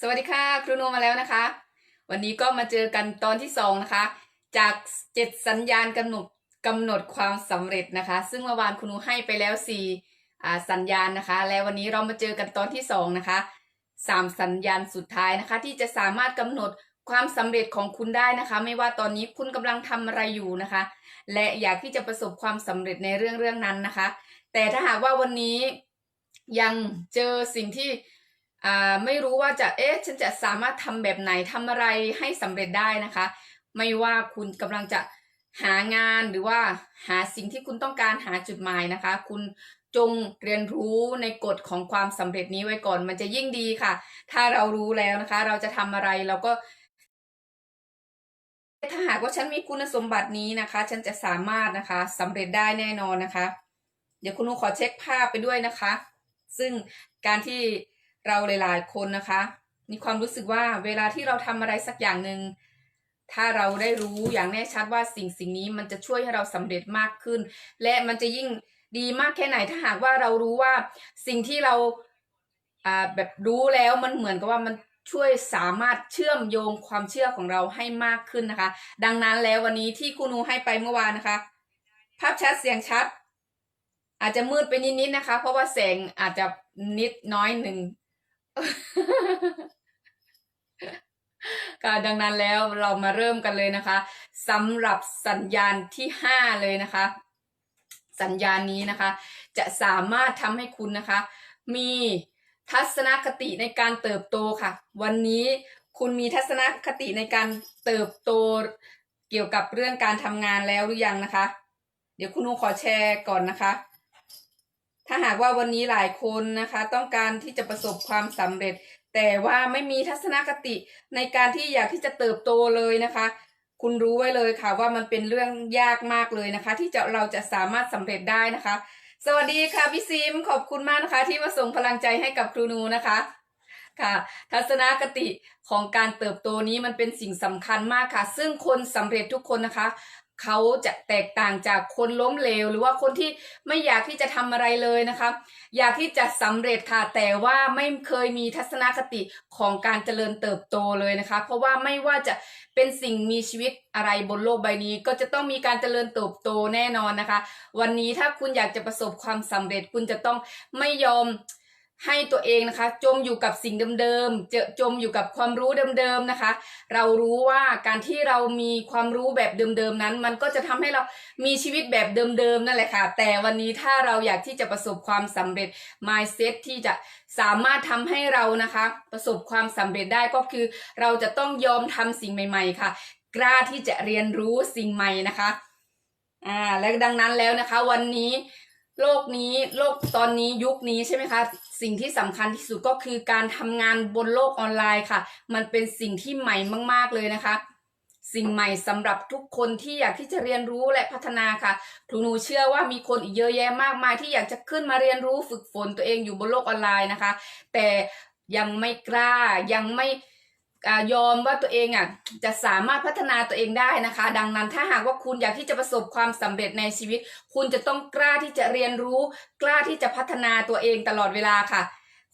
สวัสดีค่ะ ครูโนมาแล้วนะคะ วันนี้ก็มาเจอกันตอนที่สองนะคะ จากเจ็ดสัญญาณกำหนดกำหนดความสำเร็จนะคะ ซึ่งเมื่อวานครูโนให้ไปแล้วสี่อ่าสัญญาณนะคะ แล้ววันนี้เรามาเจอกันตอนที่สองนะคะสามสัญญาณสุดท้ายนะคะ ที่จะสามารถกำหนดความสำเร็จของคุณได้นะคะ ไม่ว่าตอนนี้คุณกำลังทำอะไรอยู่นะคะ และอยากที่จะประสบความสำเร็จในเรื่องเรื่องนั้นนะคะ แต่ถ้าหากว่าวันนี้ยังเจอสิ่งที่ ไม่รู้ว่าจะเอ๊ะฉันจะสามารถทำแบบไหนทำอะไรให้สำเร็จได้นะคะ ไม่ว่าคุณกำลังจะหางานหรือว่าหาสิ่งที่คุณต้องการหาจุดหมายนะคะ คุณจงเรียนรู้ในกฎของความสำเร็จนี้ไว้ก่อน มันจะยิ่งดีค่ะ ถ้าเรารู้แล้วนะคะ เราจะทำอะไรเราก็ ถ้าหากว่าฉันมีคุณสมบัตินี้นะคะ ฉันจะสามารถนะคะสำเร็จได้แน่นอนนะคะ เดี๋ยวคุณครูขอเช็คภาพไปด้วยนะคะ ซึ่งการที่ เราหลาย ๆ คนนะคะ มีความรู้สึกว่าเวลาที่เราทำอะไรสักอย่างหนึ่งถ้าเราได้รู้อย่างแน่ชัดว่าสิ่งสิ่งนี้มันจะช่วยให้เราสำเร็จมากขึ้น และมันจะยิ่งดีมากแค่ไหนถ้าหากว่าเรารู้ว่าสิ่งที่เราอ่าแบบรู้แล้วมันเหมือนกับว่ามันช่วยสามารถเชื่อมโยงความเชื่อของเราให้มากขึ้นนะคะ ดังนั้นแล้ววันนี้ที่ครูนูให้ไปเมื่อวานนะคะ ภาพชัดเสียงชัด อาจจะมืดไปนิดๆนะคะ เพราะว่าแสงอาจจะนิดน้อยหนึ่ง ก็ดังนั้นแล้วเรามาเริ่มกันเลยนะคะสำหรับสัญญาณที่ห้าเลยนะคะ สัญญาณนี้นะคะ จะสามารถทำให้คุณนะคะ มีทัศนคติในการเติบโตค่ะ วันนี้คุณมีทัศนคติในการเติบโตเกี่ยวกับเรื่องการทำงานแล้วหรือยังนะคะ เดี๋ยวคุณนูขอแชร์ก่อนนะคะ ถ้าหากว่าวันนี้หลายคนนะคะ ต้องการที่จะประสบความสำเร็จ แต่ว่าไม่มีทัศนคติในการที่อยากที่จะเติบโตเลยนะคะ คุณรู้ไว้เลยค่ะว่ามันเป็นเรื่องยากมากเลยนะคะ ที่จะเราจะสามารถสำเร็จได้นะคะ สวัสดีค่ะพี่ซิมขอบคุณมากนะคะ ที่มาส่งพลังใจให้กับครูนูนะคะค่ะ ทัศนคติของการเติบโตนี้มันเป็นสิ่งสำคัญมากค่ะ ซึ่งคนสำเร็จทุกคนนะคะ เขาจะแตกต่างจากคนล้มเหลว หรือว่าคนที่ไม่อยากที่จะทำอะไรเลยนะคะอยากที่จะสำเร็จค่ะแต่ว่าไม่เคยมีทัศนคติของการเจริญเติบโตเลยนะคะ เพราะว่าไม่ว่าจะเป็นสิ่งมีชีวิตอะไรบนโลกใบนี้ ก็จะต้องมีการเจริญเติบโตแน่นอนนะคะ วันนี้ถ้าคุณอยากจะประสบความสำเร็จคุณจะต้องไม่ยอม ให้ตัวเองนะคะ จมอยู่กับสิ่งเดิมๆ เจอจมอยู่กับความรู้เดิมๆนะคะ เรารู้ว่าการที่เรามีความรู้แบบเดิมๆนั้น มันก็จะทำให้เรามีชีวิตแบบเดิมๆนั่นแหละค่ะ แต่วันนี้ถ้าเราอยากที่จะประสบความสำเร็จ mindset ที่จะสามารถทำให้เรานะคะ ประสบความสำเร็จได้ก็คือ เราจะต้องยอมทำสิ่งใหม่ ๆ ค่ะ กล้าที่จะเรียนรู้สิ่งใหม่นะคะอ่าและดังนั้นแล้วนะคะ วันนี้ โลกนี้โลกตอนนี้ยุคนี้ใช่ไหมคะ สิ่งที่สำคัญที่สุดก็คือการทำงานบนโลกออนไลน์ค่ะ มันเป็นสิ่งที่ใหม่มากๆเลยนะคะ สิ่งใหม่สำหรับทุกคนที่อยากที่จะเรียนรู้และพัฒนาค่ะครูหนูเชื่อว่ามีคนอีกเยอะแยะมากมาย ที่อยากจะขึ้นมาเรียนรู้ฝึกฝนตัวเองอยู่บนโลกออนไลน์นะคะ แต่ยังไม่กล้ายังไม่ ยอมว่าตัวเองอะจะสามารถพัฒนาตัวเองได้นะคะ ดังนั้นถ้าหากว่าคุณอยากที่จะประสบความสำเร็จในชีวิต คุณจะต้องกล้าที่จะเรียนรู้ กล้าที่จะพัฒนาตัวเองตลอดเวลาค่ะ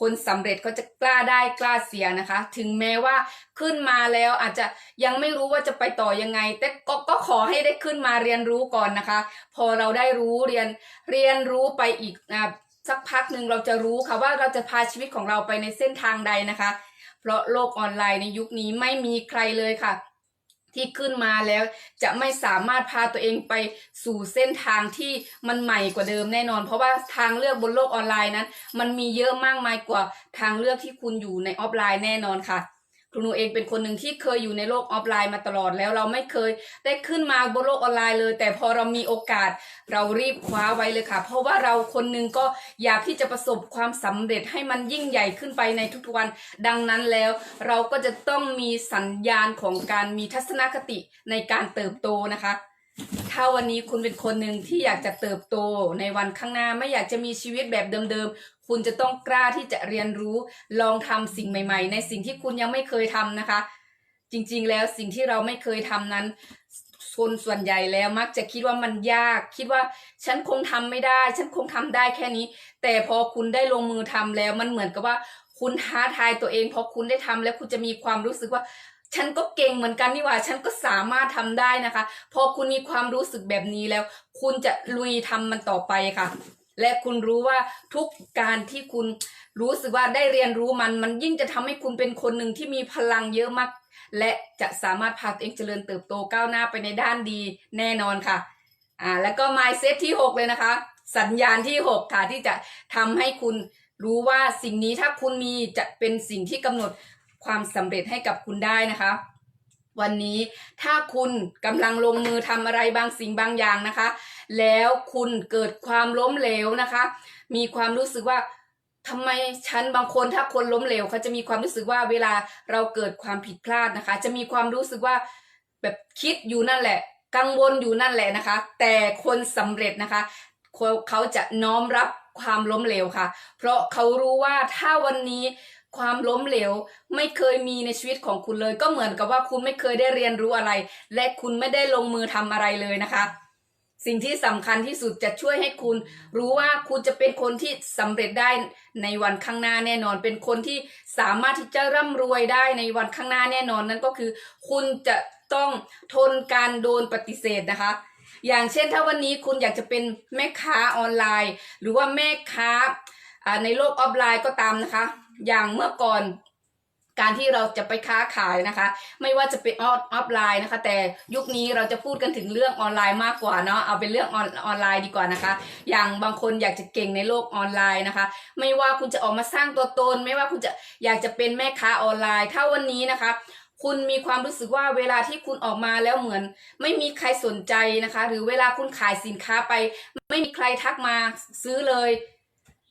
คนสำเร็จเขาจะกล้าได้กล้าเสียนะคะ ถึงแม้ว่าขึ้นมาแล้วอาจจะยังไม่รู้ว่าจะไปต่อยังไง แต่ก็ก็ขอให้ได้ขึ้นมาเรียนรู้ก่อนนะคะ พอเราได้รู้เรียนเรียนรู้ไปอีกอะสักพักหนึ่งเราจะรู้ค่ะว่าเราจะพาชีวิตของเราไปในเส้นทางใดนะคะ เพราะโลกออนไลน์ในยุคนี้ไม่มีใครเลยค่ะ ที่ขึ้นมาแล้วจะไม่สามารถพาตัวเองไปสู่เส้นทางที่มันใหม่กว่าเดิมแน่นอน เพราะว่าทางเลือกบนโลกออนไลน์นั้น มันมีเยอะมากมายกว่าทางเลือกที่คุณอยู่ในออฟไลน์แน่นอนค่ะ หนูเองเป็นคนหนึ่งที่เคยอยู่ในโลกออฟไลน์มาตลอดแล้วเราไม่เคยได้ขึ้นมาบนโลกออนไลน์เลย แต่พอเรามีโอกาสเรารีบคว้าไว้เลยค่ะ เพราะว่าเราคนหนึ่งก็อยากที่จะประสบความสำเร็จให้มันยิ่งใหญ่ขึ้นไปในทุกวัน ดังนั้นแล้ว เราก็จะต้องมีสัญญาณของการมีทัศนคติในการเติบโตนะคะ ถ้าวันนี้คุณเป็นคนหนึ่งที่อยากจะเติบโตในวันข้างหน้าไม่อยากจะมีชีวิตแบบเดิมๆ คุณจะต้องกล้าที่จะเรียนรู้ลองทำสิ่งใหม่ ๆ ในสิ่งที่คุณยังไม่เคยทำนะคะ จริงๆแล้วสิ่งที่เราไม่เคยทำนั้นคนส่วนใหญ่แล้วมักจะคิดว่ามันยาก คิดว่าฉันคงทำไม่ได้ ฉันคงทำได้แค่นี้ แต่พอคุณได้ลงมือทำแล้ว มันเหมือนกับว่าคุณท้าทายตัวเองพอคุณได้ทำแล้วคุณจะมีความรู้สึกว่า ฉันก็เก่งเหมือนกันนี่หว่า ฉันก็สามารถทำได้นะคะ พอคุณมีความรู้สึกแบบนี้แล้ว คุณจะลุยทำมันต่อไปค่ะ และคุณรู้ว่าทุกการที่คุณรู้สึกว่าได้เรียนรู้มัน มันยิ่งจะทำให้คุณเป็นคนหนึ่งที่มีพลังเยอะมาก และจะสามารถพาตัวเองเจริญเติบโตก้าวหน้าไปในด้านดีแน่นอนค่ะ อ่า แล้วก็ mindset ที่ 6 เลยนะคะ สัญญาณที่ 6 ค่ะที่จะทำให้คุณรู้ว่าสิ่งนี้ถ้าคุณมีจะเป็นสิ่งที่กำหนด ความสำเร็จให้กับคุณได้นะคะ วันนี้ถ้าคุณกำลังลงมือทำอะไรบางสิ่งบางอย่างนะคะ แล้วคุณเกิดความล้มเหลวนะคะ มีความรู้สึกว่าทำไมฉันบางคนถ้าคนล้มเหลวเขาจะมีความรู้สึกว่าเวลาเราเกิดความผิดพลาดนะคะ จะมีความรู้สึกว่าแบบคิดอยู่นั่นแหละ กังวลอยู่นั่นแหละนะคะ แต่คนสำเร็จนะคะเขาเขาจะน้อมรับความล้มเหลวค่ะ เพราะเขารู้ว่าถ้าวันนี้ ความล้มเหลวไม่เคยมีในชีวิตของคุณเลย ก็เหมือนกับว่าคุณไม่เคยได้เรียนรู้อะไร และคุณไม่ได้ลงมือทำอะไรเลยนะคะ สิ่งที่สำคัญที่สุดจะช่วยให้คุณรู้ว่าคุณจะเป็นคนที่สำเร็จได้ในวันข้างหน้าแน่นอน เป็นคนที่สามารถที่จะร่ำรวยได้ในวันข้างหน้าแน่นอนนั่นก็คือ คุณจะต้องทนการโดนปฏิเสธนะคะอย่างเช่นถ้าวันนี้คุณอยากจะเป็นแม่ค้าออนไลน์ หรือว่าแม่ค้าอ่าในโลกออฟไลน์ก็ตามนะคะ อย่างเมื่อก่อนการที่เราจะไปค้าขายนะคะ ไม่ว่าจะเป็นออฟไลน์นะคะ แต่ยุคนี้เราจะพูดกันถึงเรื่องออนไลน์มากกว่าเนาะเอาเป็นเรื่องออนออนไลน์ดีกว่านะคะ อย่างบางคนอยากจะเก่งในโลกออนไลน์นะคะ ไม่ว่าคุณจะออกมาสร้างตัวตน ไม่ว่าคุณจะอยากจะเป็นแม่ค้าออนไลน์ ถ้าวันนี้นะคะ คุณมีความรู้สึกว่าเวลาที่คุณออกมาแล้วเหมือน ไม่มีใครสนใจนะคะ หรือเวลาคุณขายสินค้าไป ไม่มีใครทักมาซื้อเลย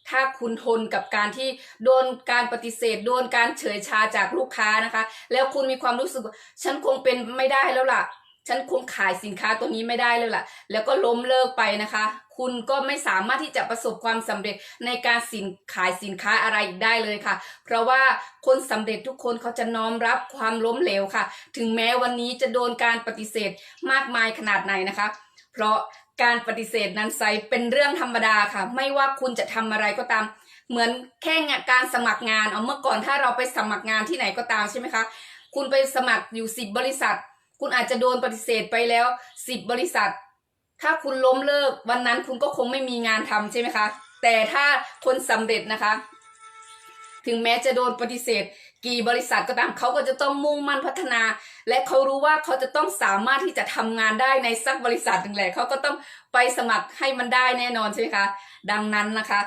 ถ้าคุณทนกับการที่โดนการปฏิเสธ โดนการเฉยชาจากลูกค้านะคะ แล้วคุณมีความรู้สึกฉันคงเป็นไม่ได้แล้วล่ะ ฉันคงขายสินค้าตัวนี้ไม่ได้แล้วล่ะ แล้วก็ล้มเลิกไปนะคะ คุณก็ไม่สามารถที่จะประสบความสำเร็จในการสินขายสินค้าอะไรอีกได้เลยค่ะ เพราะว่าคนสำเร็จทุกคนเขาจะน้อมรับความล้มเหลวค่ะ ถึงแม้วันนี้จะโดนการปฏิเสธมากมายขนาดไหนนะคะ เพราะการปฏิเสธนั้นไซเป็นเรื่องธรรมดาค่ะ ไม่ว่าคุณจะทำอะไรก็ตาม เหมือนแค่การสมัครงานเอาเมื่อก่อนถ้าเราไปสมัครงานที่ไหนก็ตามใช่ไหมคะ คุณไปสมัครอยู่สิบบริษัท คุณอาจจะโดนปฏิเสธไปแล้วสิบบริษัท ถ้าคุณล้มเลิกวันนั้นคุณก็คงไม่มีงานทำใช่ไหมคะ แต่ถ้าคนสำเร็จนะคะ ถึงแม้จะโดนปฏิเสธ กี่บริษัทก็ตามเขาก็จะต้องมุ่งมั่นพัฒนา และเขารู้ว่าเขาจะต้องสามารถที่จะทำงานได้ในสักบริษัทหนึ่งแหละเขาก็ต้องไปสมัครให้มันได้แน่นอนใช่ไหมคะดังนั้นนะคะ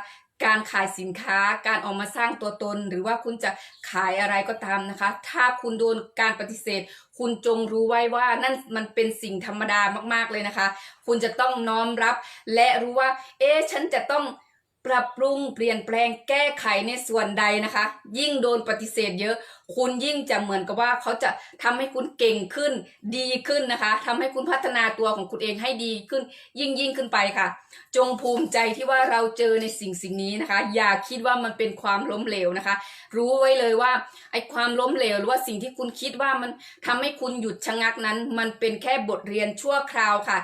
การขายสินค้าการออกมาสร้างตัวตน หรือว่าคุณจะขายอะไรก็ตามนะคะ ถ้าคุณโดนการปฏิเสธ คุณจงรู้ไว้ว่านั่นมันเป็นสิ่งธรรมดามากๆเลยนะคะ คุณจะต้องน้อมรับ และรู้ว่า เอ๊ะฉันจะต้อง ปรับปรุงเปลี่ยนแปลงแก้ไขในส่วนใดนะคะ ยิ่งโดนปฏิเสธเยอะ คุณยิ่งจะเหมือนกับว่าเขาจะทำให้คุณเก่งขึ้นดีขึ้นนะคะทำให้คุณพัฒนาตัวของคุณเองให้ดีขึ้น ยิ่งยิ่งขึ้นไปค่ะ จงภูมิใจที่ว่าเราเจอในสิ่งสิ่งนี้นะคะ อย่าคิดว่ามันเป็นความล้มเหลวนะคะ รู้ไว้เลยว่าไอ้ความล้มเหลวหรือว่าสิ่งที่คุณคิดว่ามันทำให้คุณหยุดชะงักนั้น มันเป็นแค่บทเรียนชั่วคราวค่ะ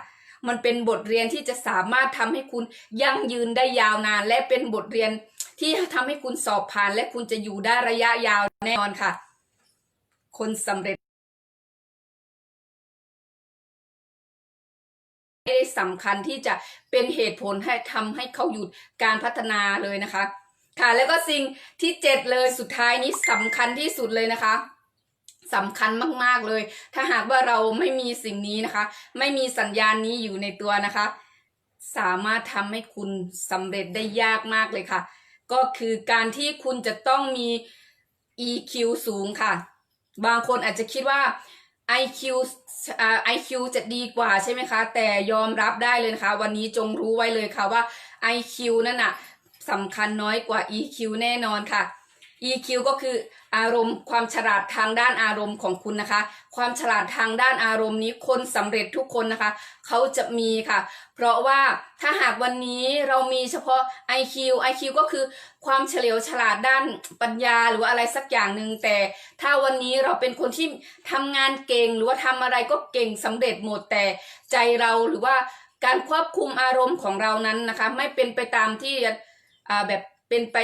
มันเป็นบทเรียนที่จะสามารถทำให้คุณยั่งยืนได้ยาวนาน และเป็นบทเรียนที่ทำให้คุณสอบผ่าน และคุณจะอยู่ได้ระยะยาวแน่นอนค่ะ คนสำเร็จไม่ได้สำคัญที่จะเป็นเหตุผลให้ทำให้เขาหยุดการพัฒนาเลยนะคะ ค่ะแล้วก็สิ่งที่เจ็ดเลยสุดท้ายนี้สำคัญที่สุดเลยนะคะ สำคัญมากๆเลย ถ้าหากว่าเราไม่มีสิ่งนี้นะคะ ไม่มีสัญญาณนี้อยู่ในตัวนะคะ สามารถทำให้คุณสำเร็จได้ยากมากเลยค่ะ ก็คือการที่คุณจะต้องมี EQ สูงค่ะ บางคนอาจจะคิดว่า IQ อ่า IQ จะดีกว่าใช่ไหมคะ แต่ยอมรับได้เลยนะคะ วันนี้จงรู้ไว้เลยค่ะว่า IQ นั่นน่ะสำคัญน้อยกว่า EQ แน่นอนค่ะ EQ ก็คืออารมณ์ความฉลาดทางด้านอารมณ์ของคุณนะคะ ความฉลาดทางด้านอารมณ์นี้คนสำเร็จทุกคนนะคะ เขาจะมีค่ะ เพราะว่าถ้าหากวันนี้เรามีเฉพาะ IQ IQ ก็คือความเฉลียวฉลาดด้านปัญญาหรือว่าอะไรสักอย่างหนึ่งแต่ ถ้าวันนี้เราเป็นคนที่ทำงานเก่งหรือว่าทำอะไรก็เก่งสำเร็จหมดแต่ใจเราหรือว่าการควบคุมอารมณ์ของเรานั้นนะคะ ไม่เป็นไปตามที่แบบ เป็นไป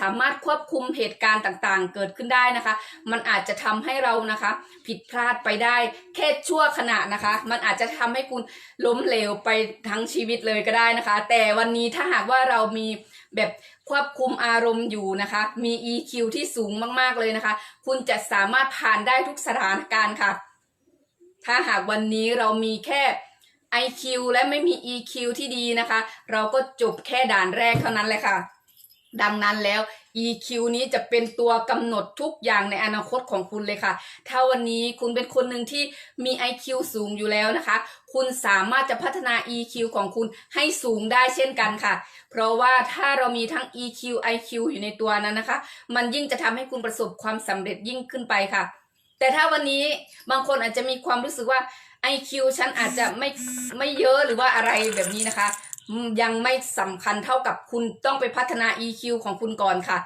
สามารถควบคุมเหตุการณ์ต่างๆ เกิดขึ้นได้นะคะ มันอาจจะทำให้เรานะคะ ผิดพลาดไปได้แค่ชั่วขณะนะคะ มันอาจจะทำให้คุณล้มเหลวไปทั้งชีวิตเลยก็ได้นะคะ แต่วันนี้ถ้าหากว่าเรามีแบบควบคุมอารมณ์อยู่นะคะ มี EQ ที่สูงมากๆเลยนะคะ คุณจะสามารถผ่านได้ทุกสถานการณ์ค่ะ ถ้าหากวันนี้เรามีแค่ IQ และไม่มี EQ ที่ดีนะคะ เราก็จบแค่ด่านแรกเท่านั้นเลยค่ะ ดังนั้นแล้ว EQ นี้จะเป็นตัวกำหนดทุกอย่างในอนาคตของคุณเลยค่ะ ถ้าวันนี้คุณเป็นคนหนึ่งที่มี IQ สูงอยู่แล้วนะคะ คุณสามารถจะพัฒนา EQ ของคุณให้สูงได้เช่นกันค่ะ เพราะว่าถ้าเรามีทั้ง EQ IQ อยู่ในตัวนั้นนะคะ มันยิ่งจะทำให้คุณประสบความสำเร็จยิ่งขึ้นไปค่ะ แต่ถ้าวันนี้บางคนอาจจะมีความรู้สึกว่า IQ ฉันอาจจะไม่ไม่เยอะหรือว่าอะไรแบบนี้นะคะ ยังไม่สำคัญเท่ากับคุณต้องไปพัฒนา EQ ของคุณก่อนค่ะ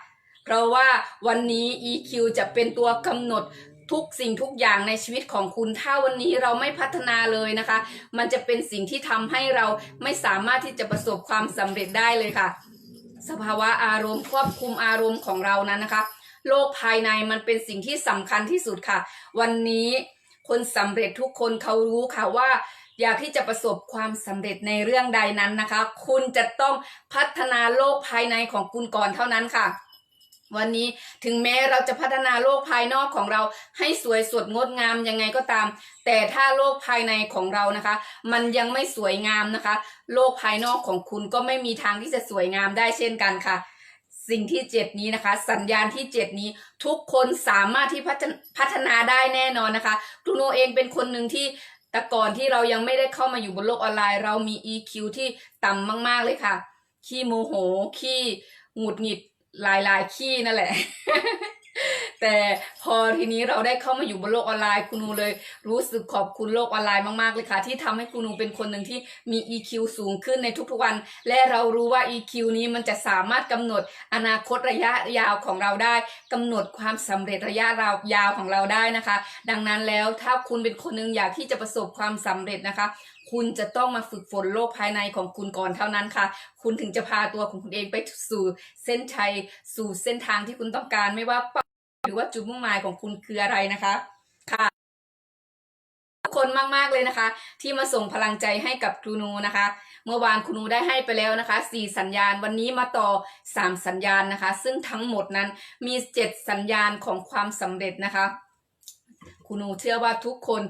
เพราะว่าวันนี้ EQ จะเป็นตัวกำหนดทุกสิ่งทุกอย่างในชีวิตของคุณ ถ้าวันนี้เราไม่พัฒนาเลยนะคะ มันจะเป็นสิ่งที่ทำให้เราไม่สามารถที่จะประสบความสำเร็จได้เลยค่ะ สภาวะอารมณ์ควบคุมอารมณ์ของเรานั้นนะคะ โลกภายในมันเป็นสิ่งที่สำคัญที่สุดค่ะ วันนี้คนสำเร็จทุกคนเขารู้ค่ะว่า อยากที่จะประสบความสำเร็จในเรื่องใดนั้นนะคะ คุณจะต้องพัฒนาโลกภายในของคุณก่อนเท่านั้นค่ะ วันนี้ถึงแม้เราจะพัฒนาโลกภายนอกของเราให้สวยสดงดงามยังไงก็ตาม แต่ถ้าโลกภายในของเรานะคะ มันยังไม่สวยงามนะคะ โลกภายนอกของคุณก็ไม่มีทางที่จะสวยงามได้เช่นกันค่ะสิ่งที่เจ็ดนี้นะคะ สัญญาณที่เจ็ดนี้ทุกคนสามารถที่พัฒนพัฒนาได้แน่นอนนะคะครูโนเองเป็นคนหนึ่งที่ แต่ก่อนที่เรายังไม่ได้เข้ามาอยู่บนโลกออนไลน์ เรามี EQ ที่ต่ำมาก ๆ เลยค่ะ ขี้โมโห ขี้หงุดหงิด หลาย ๆ ขี้นั่นแหละ แต่พอทีนี้เราได้เข้ามาอยู่บนโลกออนไลน์คุณนูเลยรู้สึกขอบคุณโลกออนไลน์มากๆเลยค่ะ ที่ทำให้คุณนูเป็นคนหนึ่งที่มี EQ สูงขึ้นในทุกๆวัน และเรารู้ว่า EQ นี้มันจะสามารถกำหนดอนาคตระยะยาวของเราได้กำหนดความสำเร็จระยะยาวของเราได้นะคะ ดังนั้นแล้วถ้าคุณเป็นคนหนึ่งอยากที่จะประสบความสำเร็จนะคะ คุณจะต้องมาฝึกฝนโลกภายในของคุณก่อนเท่านั้นค่ะ คุณถึงจะพาตัวของคุณเองไปสู่เส้นชัย สู่เส้นทางที่คุณต้องการไม่ว่า หรือว่าจุดมุ่งหมายของคุณคืออะไรนะคะค่ะขอบคนมากๆเลยนะคะ ที่มาส่งพลังใจให้กับครูนูนะคะ เมื่อวานครูนูได้ให้ไปแล้วนะคะสี่สัญญาณวันนี้มาต่อสามสัญญาณนะคะ ซึ่งทั้งหมดนั้นมีเจ็ดสัญญาณของความสำเร็จนะคะครูนูเชื่อว่าทุกคน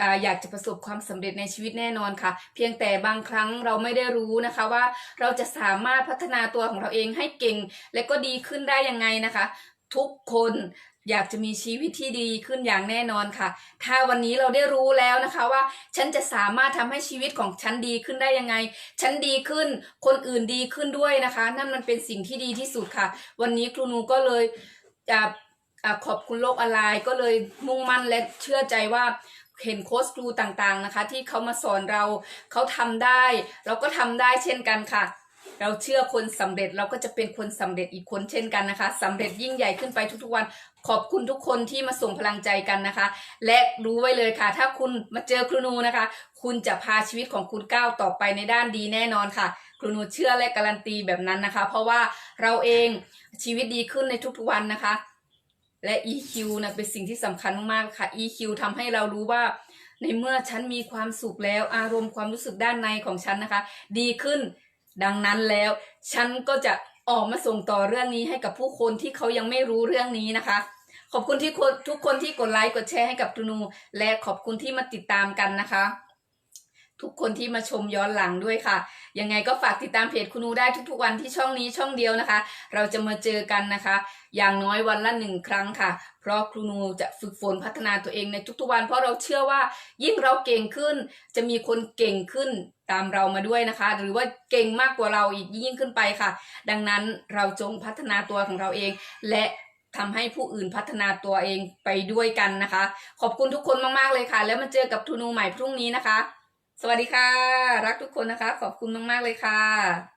อ่าอยากจะประสบความสำเร็จในชีวิตแน่นอนค่ะ เพียงแต่บางครั้งเราไม่ได้รู้นะคะว่าเราจะสามารถพัฒนาตัวของเราเองให้เก่ง และก็ดีขึ้นได้ยังไงนะคะ ทุกคนอยากจะมีชีวิตที่ดีขึ้นอย่างแน่นอนค่ะ ถ้าวันนี้เราได้รู้แล้วนะคะว่า ฉันจะสามารถทำให้ชีวิตของฉันดีขึ้นได้ยังไง ฉันดีขึ้น คนอื่นดีขึ้นด้วยนะคะ นั่นมันเป็นสิ่งที่ดีที่สุดค่ะ วันนี้ครูนูก็เลยจะขอบคุณโลกออนไลน์ก็เลยมุ่งมั่นและเชื่อใจว่าเห็นโค้ชครูต่างๆนะคะ ที่เขามาสอนเราเขาทำได้ เราก็ทำได้เช่นกันค่ะ เราเชื่อคนสำเร็จเราก็จะเป็นคนสำเร็จอีกคนเช่นกันนะคะสำเร็จยิ่งใหญ่ขึ้นไปทุกๆวัน ขอบคุณทุกคนที่มาส่งพลังใจกันนะคะ และรู้ไว้เลยค่ะ ถ้าคุณมาเจอครูนูนะคะ คุณจะพาชีวิตของคุณก้าวต่อไปในด้านดีแน่นอนค่ะ ครูนูเชื่อและการันตีแบบนั้นนะคะ เพราะว่าเราเองชีวิตดีขึ้นในทุกๆวันนะคะ และ EQ นะเป็นสิ่งที่สำคัญมากค่ะ EQ ทำให้เรารู้ว่าในเมื่อฉันมีความสุขแล้วอารมณ์ความรู้สึกด้านในของฉันนะคะ ดีขึ้น ดังนั้นแล้ว ฉันก็จะออกมาส่งต่อเรื่องนี้ให้กับผู้คนที่เขายังไม่รู้เรื่องนี้นะคะ ขอบคุณที่ทุกคนที่กดไลค์กดแชร์ให้กับตูนู และขอบคุณที่มาติดตามกันนะคะ ทุกคนที่มาชมย้อนหลังด้วยค่ะ ยังไงก็ฝากติดตามเพจคุณนูได้ทุกๆวันที่ช่องนี้ช่องเดียวนะคะ เราจะมาเจอกันนะคะ อย่างน้อยวันละหนึ่งครั้งค่ะ เพราะครูนูจะฝึกฝนพัฒนาตัวเองในทุกๆวัน เพราะเราเชื่อว่ายิ่งเราเก่งขึ้น จะมีคนเก่งขึ้นตามเรามาด้วยนะคะ หรือว่าเก่งมากกว่าเราอีกยิ่งขึ้นไปค่ะ ดังนั้นเราจงพัฒนาตัวของเราเอง และทำให้ผู้อื่นพัฒนาตัวเองไปด้วยกันนะคะ ขอบคุณทุกคนมากๆเลยค่ะ แล้วมาเจอกับทูนูใหม่พรุ่งนี้นะคะ สวัสดีค่ะ รักทุกคนนะคะ ขอบคุณมาก ๆ เลยค่ะ